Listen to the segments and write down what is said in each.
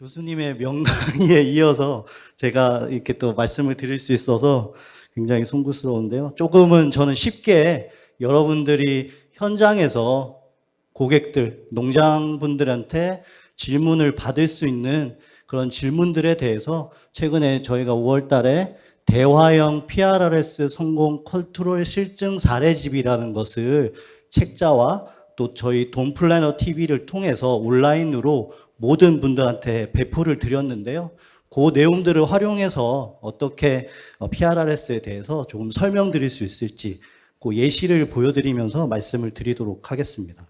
교수님의 명강의에 이어서 제가 이렇게 또 말씀을 드릴 수 있어서 굉장히 송구스러운데요. 조금은 저는 쉽게 여러분들이 현장에서 고객들, 농장분들한테 질문을 받을 수 있는 그런 질문들에 대해서 최근에 저희가 5월 달에 대화형 PRRS 성공 컨트롤 실증 사례집이라는 것을 책자와 또 저희 돈 플래너 TV를 통해서 온라인으로 모든 분들한테 배포를 드렸는데요. 그 내용들을 활용해서 어떻게 PRRS에 대해서 조금 설명드릴 수 있을지 그 예시를 보여드리면서 말씀을 드리도록 하겠습니다.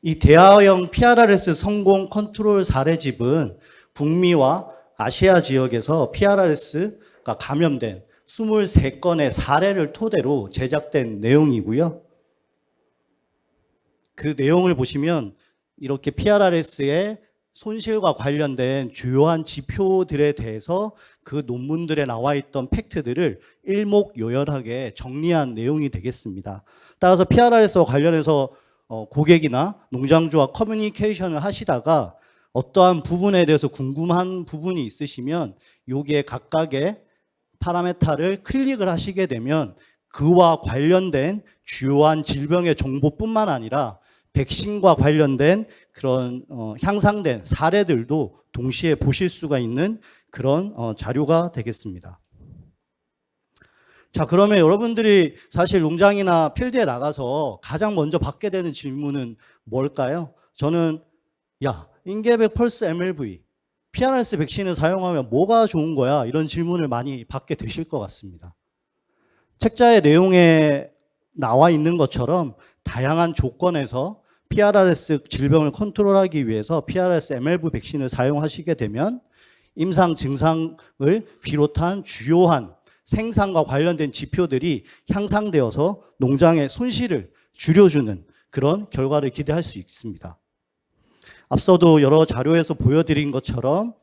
이 대화형 PRRS 성공 컨트롤 사례집은 북미와 아시아 지역에서 PRRS가 감염된 23건의 사례를 토대로 제작된 내용이고요. 그 내용을 보시면 이렇게 PRRS의 손실과 관련된 주요한 지표들에 대해서 그 논문들에 나와 있던 팩트들을 일목요연하게 정리한 내용이 되겠습니다. 따라서 PRRS와 관련해서 어, 고객이나 농장주와 커뮤니케이션을 하시다가 어떠한 부분에 대해서 궁금한 부분이 있으시면 여기에 각각의 파라메타를 클릭을 하시게 되면 그와 관련된 주요한 질병의 정보뿐만 아니라 백신과 관련된 그런 어, 향상된 사례들도 동시에 보실 수가 있는 그런 어, 자료가 되겠습니다. 자, 그러면 여러분들이 사실 농장이나 필드에 나가서 가장 먼저 받게 되는 질문은 뭘까요? 저는 야, 인계백 펄스 MLV, PRS 백신을 사용하면 뭐가 좋은 거야? 이런 질문을 많이 받게 되실 것 같습니다. 책자의 내용에 나와 있는 것처럼 다양한 조건에서 PRRS 질병을 컨트롤하기 위해서 PRRS MLV 백신을 사용하시게 되면 임상 증상을 비롯한 주요한 생산과 관련된 지표들이 향상되어서 농장의 손실을 줄여주는 그런 결과를 기대할 수 있습니다. 앞서도 여러 자료에서 보여드린 것처럼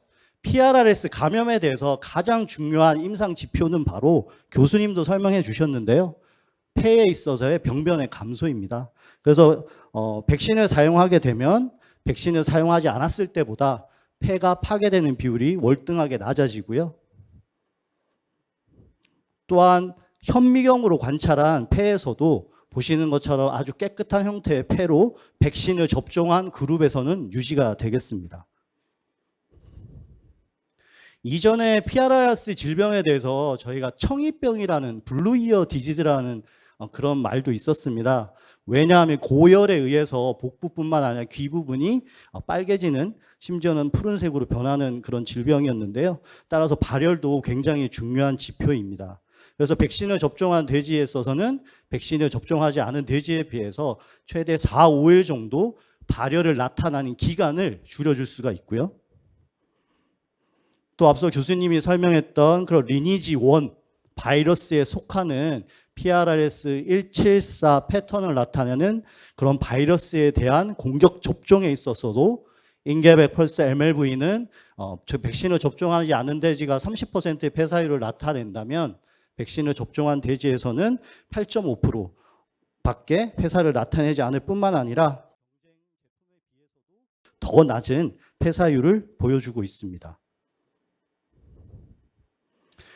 PRRS 감염에 대해서 가장 중요한 임상 지표는 바로 교수님도 설명해 주셨는데요. 폐에 있어서의 병변의 감소입니다. 그래서 어, 백신을 사용하게 되면 백신을 사용하지 않았을 때보다 폐가 파괴되는 비율이 월등하게 낮아지고요. 또한 현미경으로 관찰한 폐에서도 보시는 것처럼 아주 깨끗한 형태의 폐로 백신을 접종한 그룹에서는 유지가 되겠습니다. 이전에 PRRS 질병에 대해서 저희가 청이병이라는 블루이어 디지즈라는 어, 그런 말도 있었습니다. 왜냐하면 고열에 의해서 복부뿐만 아니라 귀 부분이 어, 빨개지는 심지어는 푸른색으로 변하는 그런 질병이었는데요. 따라서 발열도 굉장히 중요한 지표입니다. 그래서 백신을 접종한 돼지에 있어서는 백신을 접종하지 않은 돼지에 비해서 최대 4, 5일 정도 발열을 나타나는 기간을 줄여줄 수가 있고요. 또 앞서 교수님이 설명했던 그런 리니지 1 바이러스에 속하는 PRRS 174 패턴을 나타내는 그런 바이러스에 대한 공격 접종에 있어서도 인계백 펄스 MLV는 어, 저 백신을 접종하지 않은 돼지가 30%의 폐사율을 나타낸다면 백신을 접종한 돼지에서는 8.5% 밖에 폐사를 나타내지 않을 뿐만 아니라 더 낮은 폐사율을 보여주고 있습니다.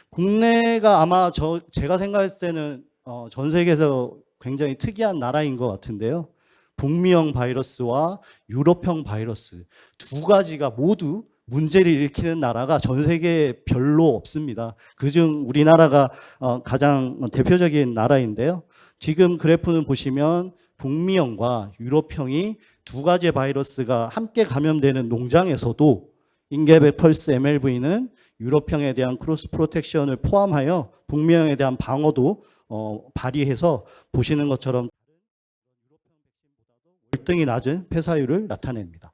국내가 아마 저 제가 생각했을 때는 어, 전 세계에서 굉장히 특이한 나라인 것 같은데요. 북미형 바이러스와 유럽형 바이러스 두 가지가 모두 문제를 일으키는 나라가 전 세계에 별로 없습니다. 그중 우리나라가 어, 가장 대표적인 나라인데요. 지금 그래프는 보시면 북미형과 유럽형이 두 가지 바이러스가 함께 감염되는 농장에서도 인계백 펄스 MLV는 유럽형에 대한 크로스 프로텍션을 포함하여 북미형에 대한 방어도 어, 발휘해서 보시는 것처럼 월등히 낮은 폐사율을 나타냅니다.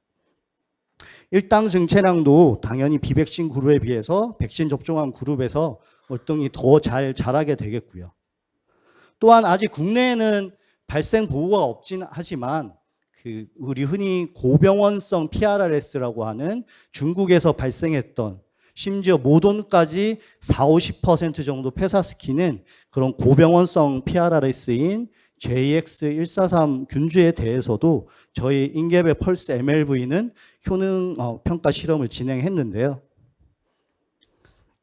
일당 증체량도 당연히 비백신 그룹에 비해서 백신 접종한 그룹에서 월등히 더 잘 자라게 되겠고요. 또한 아직 국내에는 발생 보고가 없진 하지만 그 우리 흔히 고병원성 PRRS라고 하는 중국에서 발생했던 심지어 모돈까지 4, 50% 정도 폐사시키는 그런 고병원성 PRRS인 JX143 균주에 대해서도 저희 인계배 펄스 MLV는 효능 어, 평가 실험을 진행했는데요.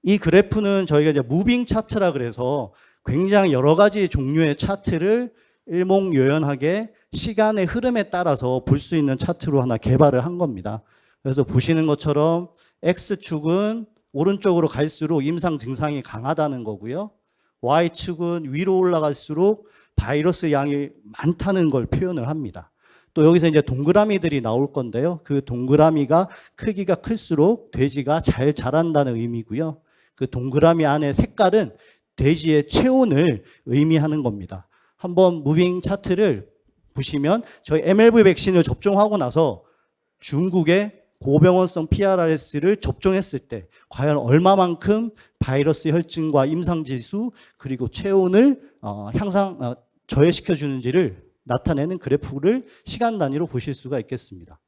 이 그래프는 저희가 이제 무빙 차트라 그래서 굉장히 여러 가지 종류의 차트를 일목요연하게 시간의 흐름에 따라서 볼 수 있는 차트로 하나 개발을 한 겁니다. 그래서 보시는 것처럼 X축은 오른쪽으로 갈수록 임상 증상이 강하다는 거고요. Y축은 위로 올라갈수록 바이러스 양이 많다는 걸 표현을 합니다. 또 여기서 이제 동그라미들이 나올 건데요. 그 동그라미가 크기가 클수록 돼지가 잘 자란다는 의미고요. 그 동그라미 안에 색깔은 돼지의 체온을 의미하는 겁니다. 한번 무빙 차트를 보시면 저희 MLV 백신을 접종하고 나서 중국의 고병원성 PRRS를 접종했을 때 과연 얼마만큼 바이러스 혈증과 임상 지수 그리고 체온을 어, 향상 어, 저해시켜 주는지를 나타내는 그래프를 시간 단위로 보실 수가 있겠습니다.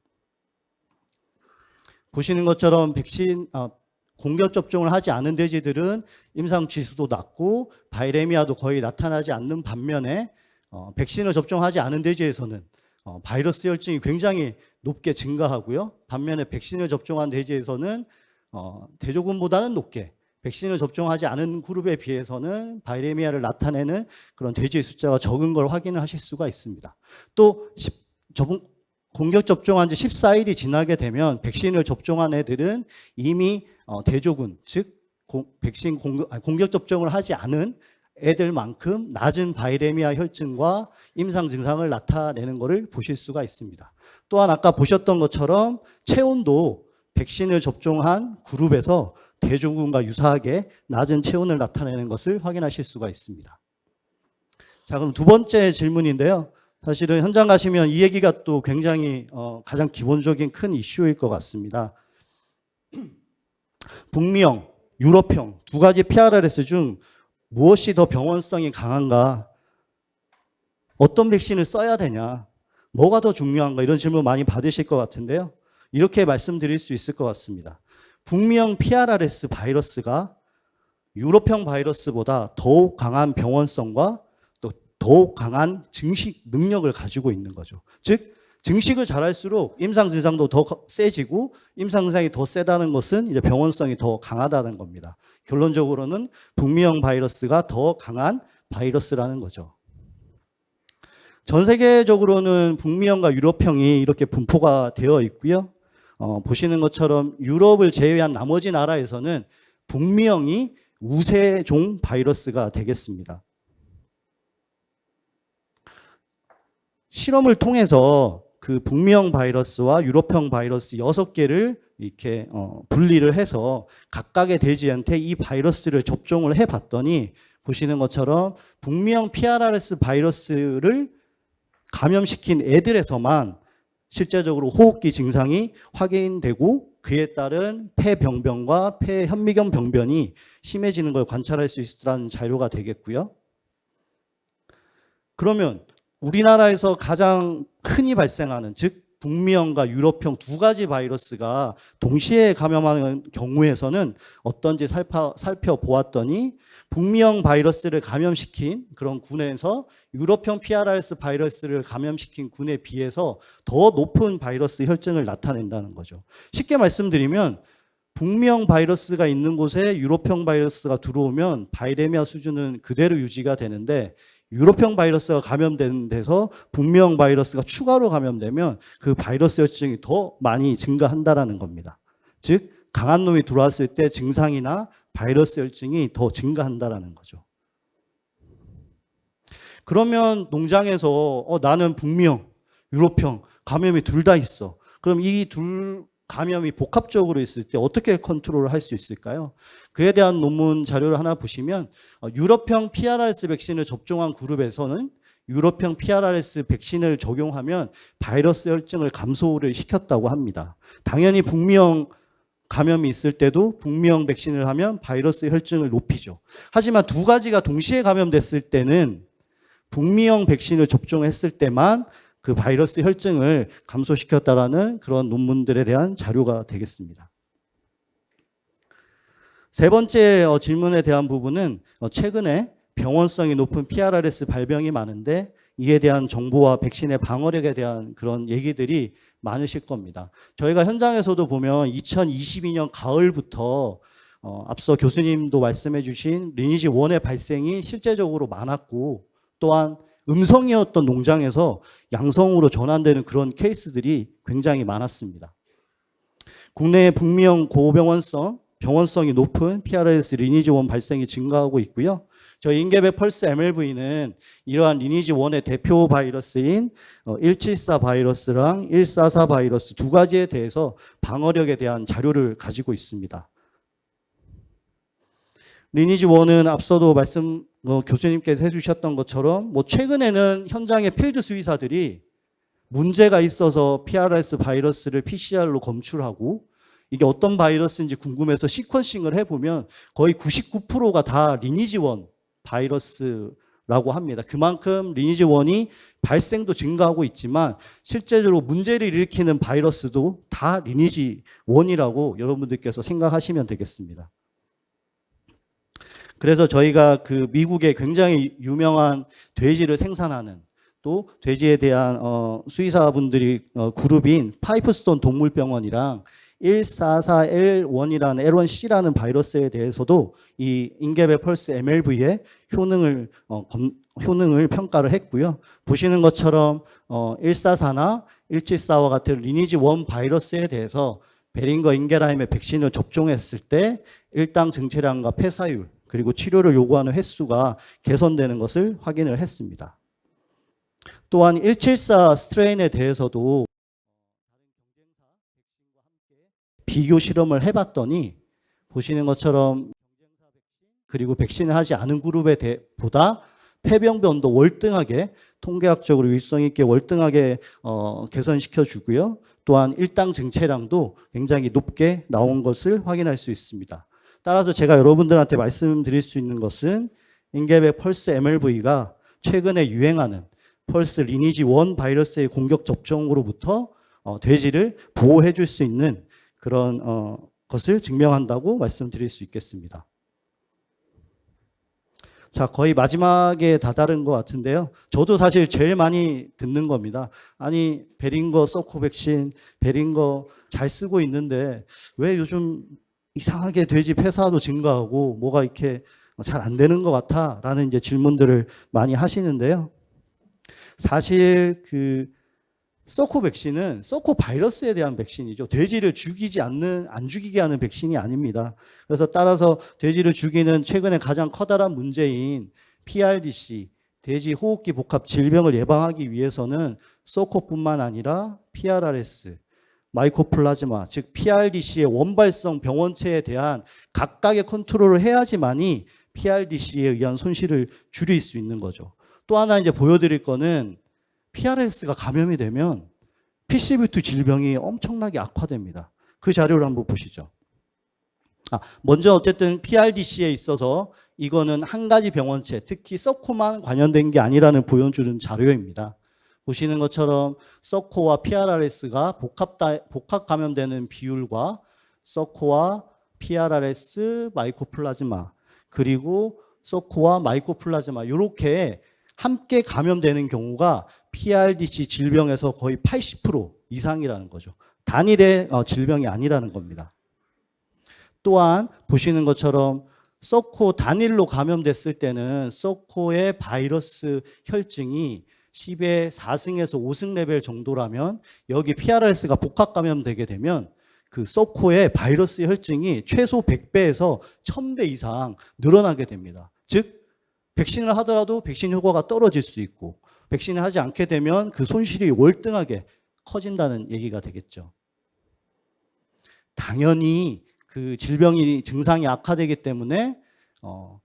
보시는 것처럼 백신 어, 공격 접종을 하지 않은 돼지들은 임상 지수도 낮고 바이레미아도 거의 나타나지 않는 반면에 어, 백신을 접종하지 않은 돼지에서는 어, 바이러스 혈증이 굉장히 높게 증가하고요. 반면에 백신을 접종한 돼지에서는 어, 대조군보다는 높게 백신을 접종하지 않은 그룹에 비해서는 바이레미아를 나타내는 그런 돼지의 숫자가 적은 걸 확인을 하실 수가 있습니다. 또 십- 접종- 공격 접종한 지 14일이 지나게 되면 백신을 접종한 애들은 이미 어, 대조군 즉 공- 백신 공격, 아니, 공격 접종을 하지 않은 애들만큼 낮은 바이레미아 혈증과 임상 증상을 나타내는 것을 보실 수가 있습니다. 또한 아까 보셨던 것처럼 체온도 백신을 접종한 그룹에서 대조군과 유사하게 낮은 체온을 나타내는 것을 확인하실 수가 있습니다. 자, 그럼 두 번째 질문인데요. 사실은 현장 가시면 이 얘기가 또 굉장히 어, 가장 기본적인 큰 이슈일 것 같습니다. 북미형, 유럽형 두 가지 PRRS 중 무엇이 더 병원성이 강한가? 어떤 백신을 써야 되냐? 뭐가 더 중요한가? 이런 질문 많이 받으실 것 같은데요. 이렇게 말씀드릴 수 있을 것 같습니다. 북미형 PRRS 바이러스가 유럽형 바이러스보다 더욱 강한 병원성과 또 더욱 강한 증식 능력을 가지고 있는 거죠. 즉, 증식을 잘할수록 임상 증상도 더 커- 세지고 임상 증상이 더 세다는 것은 이제 병원성이 더 강하다는 겁니다. 결론적으로는 북미형 바이러스가 더 강한 바이러스라는 거죠. 전 세계적으로는 북미형과 유럽형이 이렇게 분포가 되어 있고요. 어, 보시는 것처럼 유럽을 제외한 나머지 나라에서는 북미형이 우세종 바이러스가 되겠습니다. 실험을 통해서 그 북미형 바이러스와 유럽형 바이러스 여섯 개를 이렇게 어, 분리를 해서 각각의 돼지한테 이 바이러스를 접종을 해 봤더니 보시는 것처럼 북미형 PRRS 바이러스를 감염시킨 애들에서만 실제적으로 호흡기 증상이 확인되고 그에 따른 폐병변과 폐현미경 병변이 심해지는 걸 관찰할 수 있다는 자료가 되겠고요. 그러면 우리나라에서 가장 흔히 발생하는 즉 북미형과 유럽형 두 가지 바이러스가 동시에 감염하는 경우에서는 어떤지 살펴, 살펴보았더니 북미형 바이러스를 감염시킨 그런 군에서 유럽형 PRRS 바이러스를 감염시킨 군에 비해서 더 높은 바이러스 혈증을 나타낸다는 거죠. 쉽게 말씀드리면 북미형 바이러스가 있는 곳에 유럽형 바이러스가 들어오면 바이레미아 수준은 그대로 유지가 되는데 유럽형 바이러스가 감염된 데서 북미형 바이러스가 추가로 감염되면 그 바이러스 혈증이 더 많이 증가한다라는 겁니다. 즉 강한 놈이 들어왔을 때 증상이나 바이러스 혈증이 더 증가한다라는 거죠. 그러면 농장에서 어, 나는 북미형, 유럽형 감염이 둘 다 있어. 그럼 이 둘 감염이 복합적으로 있을 때 어떻게 컨트롤을 할 수 있을까요? 그에 대한 논문 자료를 하나 보시면 어, 유럽형 PRRS 백신을 접종한 그룹에서는 유럽형 PRRS 백신을 적용하면 바이러스 혈증을 감소를 시켰다고 합니다. 당연히 북미형 감염이 있을 때도 북미형 백신을 하면 바이러스 혈증을 높이죠. 하지만 두 가지가 동시에 감염됐을 때는 북미형 백신을 접종했을 때만 그 바이러스 혈증을 감소시켰다라는 그런 논문들에 대한 자료가 되겠습니다. 세 번째 어, 질문에 대한 부분은 어, 최근에 병원성이 높은 PRRS 발병이 많은데 이에 대한 정보와 백신의 방어력에 대한 그런 얘기들이 많으실 겁니다. 저희가 현장에서도 보면 2022년 가을부터 어, 앞서 교수님도 말씀해 주신 리니지 1의 발생이 실제적으로 많았고 또한 음성이었던 농장에서 양성으로 전환되는 그런 케이스들이 굉장히 많았습니다. 국내의 북미형 고병원성, 병원성이 높은 PRS 리니지 1 발생이 증가하고 있고요. 저희 인계배 펄스 MLV는 이러한 리니지 1의 대표 바이러스인 174 바이러스랑 144 바이러스 두 가지에 대해서 방어력에 대한 자료를 가지고 있습니다. 리니지 1은 앞서도 말씀 어, 교수님께서 해주셨던 것처럼 뭐 최근에는 현장의 필드 수의사들이 문제가 있어서 PRS 바이러스를 PCR로 검출하고 이게 어떤 바이러스인지 궁금해서 시퀀싱을 해보면 거의 99%가 다 리니지 1 바이러스라고 합니다. 그만큼 리니지 1이 발생도 증가하고 있지만 실제적으로 문제를 일으키는 바이러스도 다 리니지 1이라고 여러분들께서 생각하시면 되겠습니다. 그래서 저희가 그 미국의 굉장히 유명한 돼지를 생산하는 또 돼지에 대한 어, 수의사분들이 어, 그룹인 파이프스톤 동물병원이랑 144L1이라는 L1C라는 바이러스에 대해서도 이 인계배 펄스 MLV의 효능을 어, 검, 효능을 평가를 했고요. 보시는 것처럼 어, 144나 174와 같은 리니지 1 바이러스에 대해서 베링거 인게라임의 백신을 접종했을 때 일당 증체량과 폐사율 그리고 치료를 요구하는 횟수가 개선되는 것을 확인을 했습니다. 또한 174 스트레인에 대해서도 비교 실험을 해봤더니 보시는 것처럼 그리고 백신을 하지 않은 그룹에 대, 보다 폐병변도 월등하게 통계학적으로 유의성 있게 월등하게 어, 개선시켜 주고요. 또한 일당 증체량도 굉장히 높게 나온 것을 확인할 수 있습니다. 따라서 제가 여러분들한테 말씀드릴 수 있는 것은 인계백 펄스 MLV가 최근에 유행하는 펄스 리니지 1 바이러스의 공격 접종으로부터 어, 돼지를 보호해 줄 수 있는 그런 어, 것을 증명한다고 말씀드릴 수 있겠습니다. 자, 거의 마지막에 다다른 것 같은데요. 저도 사실 제일 많이 듣는 겁니다. 아니, 베링거 서코 백신, 베링거 잘 쓰고 있는데 왜 요즘 이상하게 돼지 폐사도 증가하고 뭐가 이렇게 잘 안 되는 것 같아? 라는 이제 질문들을 많이 하시는데요. 사실 그 서코 백신은 서코 바이러스에 대한 백신이죠. 돼지를 죽이지 않는 안 죽이게 하는 백신이 아닙니다. 그래서 따라서 돼지를 죽이는 최근에 가장 커다란 문제인 PRDC 돼지 호흡기 복합 질병을 예방하기 위해서는 서코뿐만 아니라 PRRS 마이코플라즈마 즉 PRDC의 원발성 병원체에 대한 각각의 컨트롤을 해야지만이 PRDC에 의한 손실을 줄일 수 있는 거죠. 또 하나 이제 보여드릴 거는 PRS가 감염이 되면 PCV2 질병이 엄청나게 악화됩니다. 그 자료를 한번 보시죠. 아, 먼저 어쨌든 PRDC에 있어서 이거는 한 가지 병원체, 특히 서코만 관련된 게 아니라는 보여주는 자료입니다. 보시는 것처럼 서코와 PRRS가 복합, 복합 감염되는 비율과 서코와 PRRS 마이코플라즈마 그리고 서코와 마이코플라즈마 이렇게 함께 감염되는 경우가 PRDC 질병에서 거의 80% 이상이라는 거죠. 단일의 어, 질병이 아니라는 겁니다. 또한 보시는 것처럼 서코 단일로 감염됐을 때는 서코의 바이러스 혈증이 10의 4승에서 5승 레벨 정도라면 여기 PRS가 복합 감염되게 되면 그 서코의 바이러스 혈증이 최소 100배에서 1000배 이상 늘어나게 됩니다. 즉 백신을 하더라도 백신 효과가 떨어질 수 있고 백신을 하지 않게 되면 그 손실이 월등하게 커진다는 얘기가 되겠죠. 당연히 그 질병이 증상이 악화되기 때문에 어,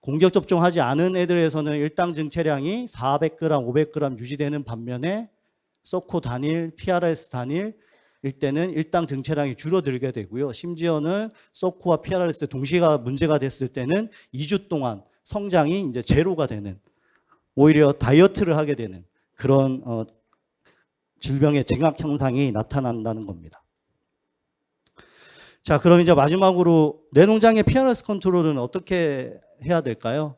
공격 접종하지 않은 애들에서는 일당 증체량이 400g, 500g 유지되는 반면에 서코 단일, PRS 단일 일 때는 일당 증체량이 줄어들게 되고요. 심지어는 서코와 PRS 동시가 문제가 됐을 때는 2주 동안 성장이 이제 제로가 되는 오히려 다이어트를 하게 되는 그런 어, 질병의 증악 현상이 나타난다는 겁니다. 자, 그럼 이제 마지막으로 내 농장의 PRS 컨트롤은 어떻게 해야 될까요?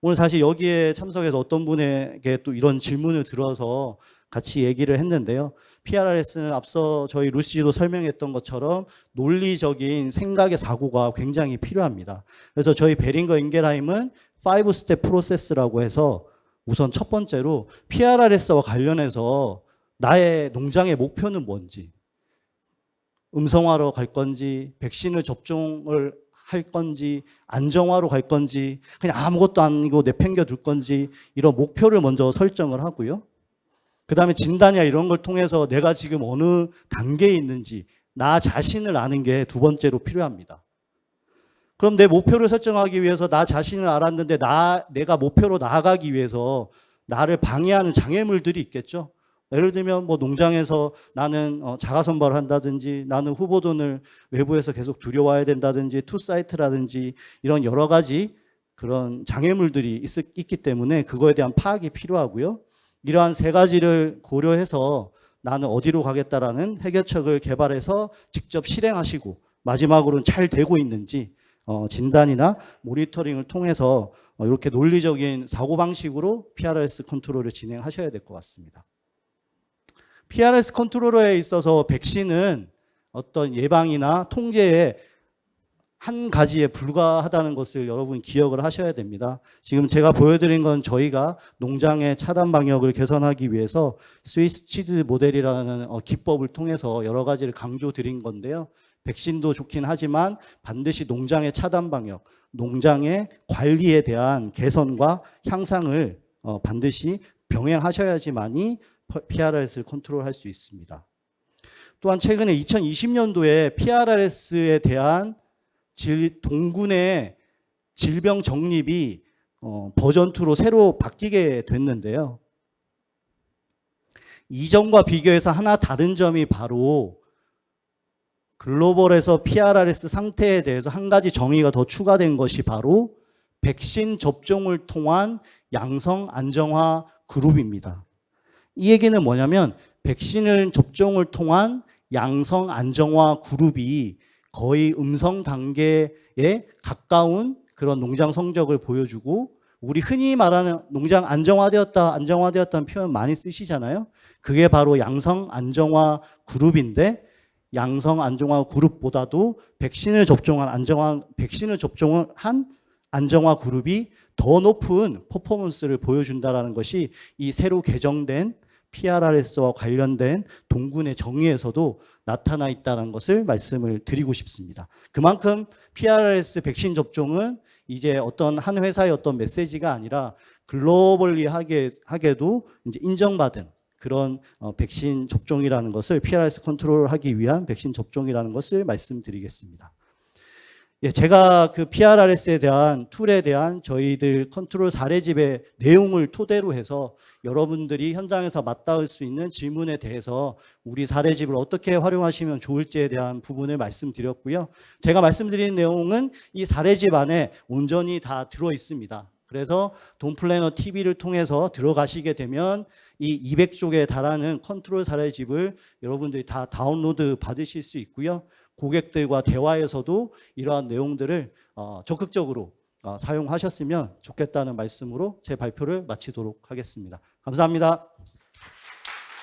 오늘 사실 여기에 참석해서 어떤 분에게 또 이런 질문을 들어서 같이 얘기를 했는데요. PRRS는 앞서 저희 루시도 설명했던 것처럼 논리적인 생각의 사고가 굉장히 필요합니다. 그래서 저희 베링거 인겔하임은 5스텝 프로세스라고 해서 우선 첫 번째로 PRRS와 관련해서 나의 농장의 목표는 뭔지, 음성화로 갈 건지, 백신을 접종을 할 건지, 안정화로 갈 건지, 그냥 아무것도 아니고 내팽겨 둘 건지, 이런 목표를 먼저 설정을 하고요. 그 다음에 진단이나 이런 걸 통해서 내가 지금 어느 단계에 있는지, 나 자신을 아는 게 두 번째로 필요합니다. 그럼 내 목표를 설정하기 위해서 나 자신을 알았는데 나 내가 목표로 나아가기 위해서 나를 방해하는 장애물들이 있겠죠. 예를 들면 뭐 농장에서 나는 어, 자가 선발을 한다든지 나는 후보돈을 외부에서 계속 들여와야 된다든지 투사이트라든지 이런 여러 가지 그런 장애물들이 있, 있기 때문에 그거에 대한 파악이 필요하고요. 이러한 세 가지를 고려해서 나는 어디로 가겠다라는 해결책을 개발해서 직접 실행하시고 마지막으로는 잘 되고 있는지 어, 진단이나 모니터링을 통해서 어, 이렇게 논리적인 사고방식으로 PRS 컨트롤을 진행하셔야 될 것 같습니다. PRS 컨트롤러에 있어서 백신은 어떤 예방이나 통제에 한 가지에 불과하다는 것을 여러분 기억을 하셔야 됩니다. 지금 제가 보여드린 건 저희가 농장의 차단 방역을 개선하기 위해서 스위스 치즈 모델이라는 어, 기법을 통해서 여러 가지를 강조 드린 건데요. 백신도 좋긴 하지만 반드시 농장의 차단 방역, 농장의 관리에 대한 개선과 향상을 어, 반드시 병행하셔야지만이 PRRS를 컨트롤할 수 있습니다. 또한 최근에 2020년도에 PRRS에 대한 질, 동군의 질병 정립이 어, 버전 2로 새로 바뀌게 됐는데요. 이전과 비교해서 하나 다른 점이 바로 글로벌에서 PRRS 상태에 대해서 한 가지 정의가 더 추가된 것이 바로 백신 접종을 통한 양성 안정화 그룹입니다. 이 얘기는 뭐냐면 백신을 접종을 통한 양성 안정화 그룹이 거의 음성 단계에 가까운 그런 농장 성적을 보여주고 우리 흔히 말하는 농장 안정화되었다, 안정화되었다는 표현 많이 쓰시잖아요. 그게 바로 양성 안정화 그룹인데 양성 안정화 그룹보다도 백신을 접종한 안정화 백신을 접종을 한 안정화 그룹이 더 높은 퍼포먼스를 보여준다라는 것이 이 새로 개정된 PRRS와 관련된 동군의 정의에서도 나타나 있다는 것을 말씀을 드리고 싶습니다. 그만큼 PRRS 백신 접종은 이제 어떤 한 회사의 어떤 메시지가 아니라 글로벌리 하게, 하게도 이제 인정받은 그런 어, 백신 접종이라는 것을 PRS 컨트롤하기 위한 백신 접종이라는 것을 말씀드리겠습니다. 예, 제가 그 PRRS에 대한 툴에 대한 저희들 컨트롤 사례집의 내용을 토대로 해서 여러분들이 현장에서 맞닿을 수 있는 질문에 대해서 우리 사례집을 어떻게 활용하시면 좋을지에 대한 부분을 말씀드렸고요. 제가 말씀드린 내용은 이 사례집 안에 온전히 다 들어 있습니다. 그래서 돈플래너 TV를 통해서 들어가시게 되면 이 200쪽에 달하는 컨트롤 사례집을 여러분들이 다 다운로드 받으실 수 있고요. 고객들과 대화에서도 이러한 내용들을 어, 적극적으로 어, 사용하셨으면 좋겠다는 말씀으로 제 발표를 마치도록 하겠습니다. 감사합니다.